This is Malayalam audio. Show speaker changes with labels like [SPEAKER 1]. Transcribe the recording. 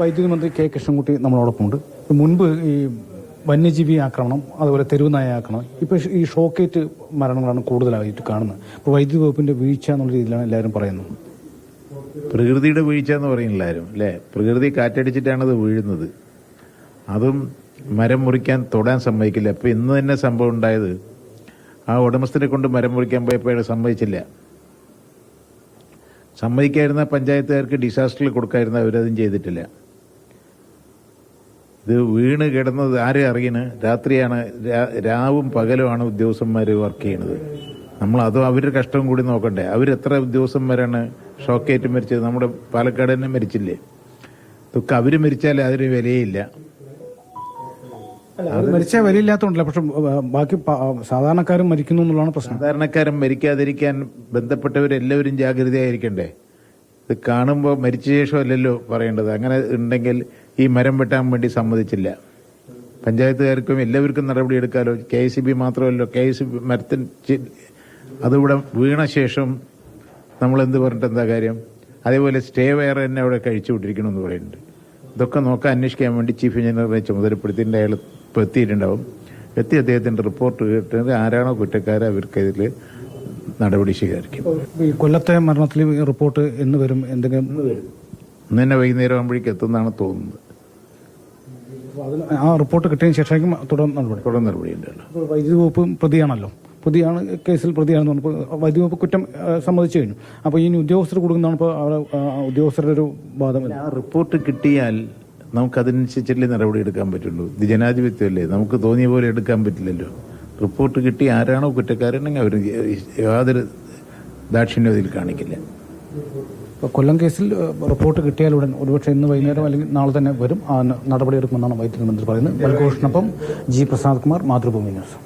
[SPEAKER 1] വൈദ്യുതി മന്ത്രി കെ കൃഷ്ണൻകുട്ടി നമ്മളോടൊപ്പമുണ്ട്. മുൻപ് ഈ വന്യജീവി ആക്രമണം അതുപോലെ തെരുവ് നായ ആക്രമണം ഇപ്പൊ ഈ ഷോക്കേറ്റ് മരണങ്ങളാണ് കൂടുതലായിട്ട് കാണുന്നത്. ഇപ്പോൾ വൈദ്യുതി വകുപ്പിന്റെ വീഴ്ച എന്നുള്ള രീതിയിലാണ് എല്ലാവരും പറയുന്നത്.
[SPEAKER 2] പ്രകൃതിയുടെ വീഴ്ച എന്ന് പറയും എല്ലാവരും അല്ലേ? പ്രകൃതി കാറ്റടിച്ചിട്ടാണ് അത് വീഴുന്നത്. അതും മരം മുറിക്കാൻ തൊടാൻ സമ്മതിക്കില്ല. അപ്പൊ ഇന്ന് തന്നെ സംഭവം ഉണ്ടായത് ആ ഉടമസ്ഥനെ കൊണ്ട് മരം മുറിക്കാൻ പോയപ്പോൾ സമ്മതിച്ചില്ല. സമ്മതിക്കായിരുന്ന പഞ്ചായത്തുകാർക്ക് ഡിസാസ്റ്ററിൽ കൊടുക്കായിരുന്ന അവരതും ചെയ്തിട്ടില്ല. ഇത് വീണ് കിടന്നത് ആരെ അറിയണ്? രാത്രിയാണ് രാവും പകലുമാണ് ഉദ്യോഗസ്ഥന്മാർ വർക്ക് ചെയ്യണത്. നമ്മൾ അതും അവരുടെ കഷ്ടം കൂടി നോക്കണ്ടേ. അവരെത്ര ഉദ്യോഗസ്ഥന്മാരാണ് ഷോക്കേറ്റ് മരിച്ചത്? നമ്മുടെ പാലക്കാട് തന്നെ മരിച്ചില്ലേ? ഇതൊക്കെ അവർ മരിച്ചാൽ അതിന് വിലയില്ല.
[SPEAKER 1] അത് മരിച്ചാൽ വിലയില്ലാത്തതുകൊണ്ടല്ല പക്ഷെ ബാക്കി സാധാരണക്കാരും മരിക്കുന്നു എന്നുള്ളതാണ് പ്രശ്നം.
[SPEAKER 2] സാധാരണക്കാരും മരിക്കാതിരിക്കാൻ ബന്ധപ്പെട്ടവരെല്ലാവരും ജാഗ്രതയായിരിക്കണ്ടേ? ഇത് കാണുമ്പോൾ മരിച്ച ശേഷം അല്ലല്ലോ പറയേണ്ടത്. അങ്ങനെ ഉണ്ടെങ്കിൽ ഈ മരം വെട്ടാൻ വേണ്ടി സമ്മതിച്ചില്ല. പഞ്ചായത്തുകാർക്കും എല്ലാവർക്കും നടപടി എടുക്കാലോ? കെ സി ബി മാത്രമല്ലോ. കെ സി ബി മരത്തിന് അതിവിടെ വീണ ശേഷം നമ്മൾ എന്ത് പറഞ്ഞിട്ട് എന്താ കാര്യം? അതേപോലെ സ്റ്റേ വയർ തന്നെ അവിടെ കഴിച്ചു വിട്ടിരിക്കണമെന്ന് പറയുന്നുണ്ട്. ഇതൊക്കെ നോക്കാൻ അന്വേഷിക്കാൻ വേണ്ടി ചീഫ് എഞ്ചിനീയറിനെ ചുമതലപ്പെടുത്തിയിട്ട് അയാൾ ഇപ്പോൾ എത്തിയിട്ടുണ്ടാവും. എത്തി അദ്ദേഹത്തിന്റെ റിപ്പോർട്ട് കേട്ടിട്ട് ആരാണോ കുറ്റക്കാരെ അവർക്കതിൽ നടപടി സ്വീകരിക്കും.
[SPEAKER 1] ഈ കൊല്ലത്തെ മരണത്തിൽ റിപ്പോർട്ട് എന്ന് വരും എന്തെങ്കിലും?
[SPEAKER 2] ഇന്ന് തന്നെ വൈകുന്നേരം ആകുമ്പോഴേക്കും എത്തുന്നതാണ് തോന്നുന്നത്.
[SPEAKER 1] അതിന് ആ റിപ്പോർട്ട് കിട്ടിയതിന് ശേഷമായിരിക്കും തുടർ നടപടി.
[SPEAKER 2] തുടർ നടപടി ഉണ്ടല്ലോ
[SPEAKER 1] വൈദ്യുതി വകുപ്പ് പ്രതിയാണല്ലോ. പ്രതിയാണ് കേസിൽ പ്രതിയാണെന്ന് പറഞ്ഞപ്പോൾ വൈദ്യുതി വകുപ്പ് കുറ്റം സമ്മതിച്ചു കഴിഞ്ഞു. അപ്പോൾ ഇനി ഉദ്യോഗസ്ഥർ കൊടുക്കുന്നതാണ് ഇപ്പോൾ അവിടെ ആ, ഉദ്യോഗസ്ഥരുടെ ഒരു വാദം.
[SPEAKER 2] ആ റിപ്പോർട്ട് കിട്ടിയാൽ നമുക്ക് അതിനനുസരിച്ചല്ലേ നടപടി എടുക്കാൻ പറ്റുള്ളൂ? ഇത് ജനാധിപത്യമല്ലേ നമുക്ക് തോന്നിയ പോലെ എടുക്കാൻ പറ്റില്ലല്ലോ. റിപ്പോർട്ട് കിട്ടി ആരാണോ കുറ്റക്കാരനെങ്കിൽ അവർ യാതൊരു ദാക്ഷിണ്യം അതിൽ കാണിക്കില്ല.
[SPEAKER 1] കൊല്ലം കേസിൽ റിപ്പോർട്ട് കിട്ടിയാൽ ഉടൻ ഒരുപക്ഷെ ഇന്ന് വൈകുന്നേരം അല്ലെങ്കിൽ നാളെ തന്നെ വരും. നടപടിയെടുക്കുമെന്നാണ് വൈദ്യുതി മന്ത്രി പറയുന്നത്. ബൽഘോഷിനൊപ്പം ജി പ്രസാദ് കുമാർ മാതൃഭൂമി ന്യൂസ്.